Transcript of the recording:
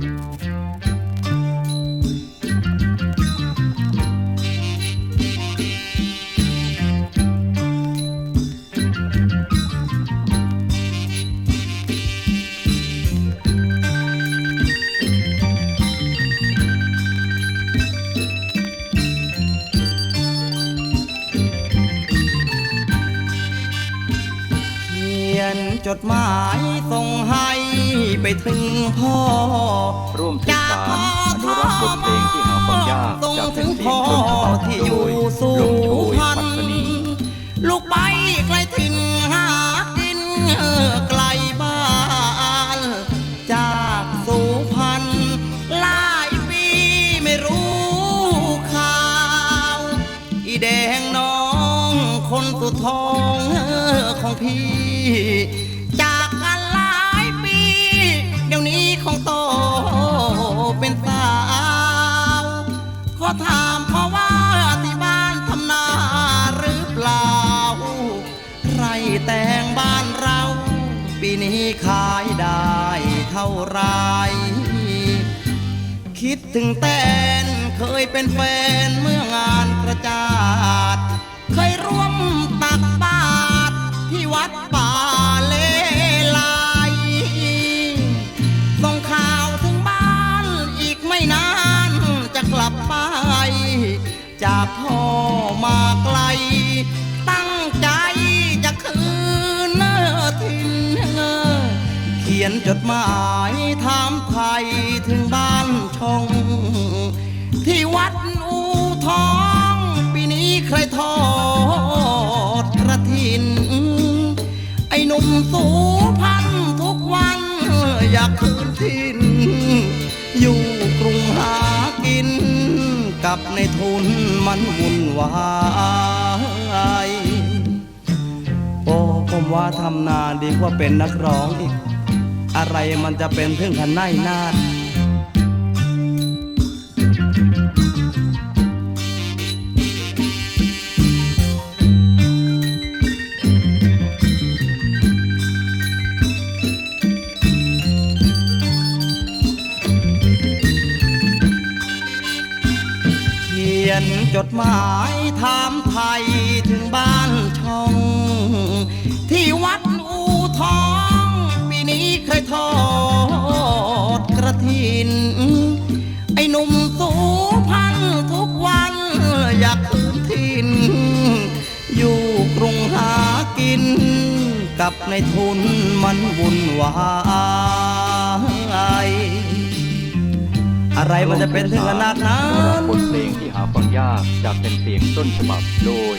เยนจดหมายส่งให้ไปถึงพ่อ ร่วมสืบสารอนุรักษ์บทเพลงที่หาฟังยากส่งจากถึแผ่นงพ่งอที่อยู่สู่ลมโชยพันนีลูกไปไกลถิ่นหากินไกลบ้าน จากสู่พันหลายปีไม่รู้ข่าว อีแดงน้อ งคนสุดท้องของพี่ จากกันหลายปี เดี๋ยวนี้คงโตเป็นสาวขอถามเพราะว่าที่บ้านทำนาหรือเปล่า ไรแต่งบ้านเรา ปีนี้ขายได้เท่าไรคิดถึงแตนเคยเป็นแฟนเมื่องานกระจาด ร่วมตักบาตรที่วัดป่าเลไลยส่งข่าวถึงบ้านอีกไม่นานจะกลับไป จากพ่อมาไกล ตั้งใจจะคืนเนื้อถิ่นเงอเขียนจดหมายถามไทยถึงบ้านชงที่วัดอู สูพันทุกวัน อยากคืนทิ้น อยู่กรุงหากิน กับในทุนมันวุ่นวายโอ้ผมว่าทำนาดีกว่าเป็นนักร้องอีก อะไรมันจะเป็นถึงขันไนนาด นจดหมายถามไทยถึงบ้านช่อง ที่วัดอูทอง ปีนี้เคยทอดกระถิน ไอ้หนุ่มสูพันทุกวันอยากคืนถิ่นอยู่กรุงหากิน กับในทุนมันวุ่นวาย อะไรมันจะเป็นถึงขนาดนั้นุรักนษ์บทเพลงที่หาฟังยากจากแผ่นเสียงต้นฉบับโดย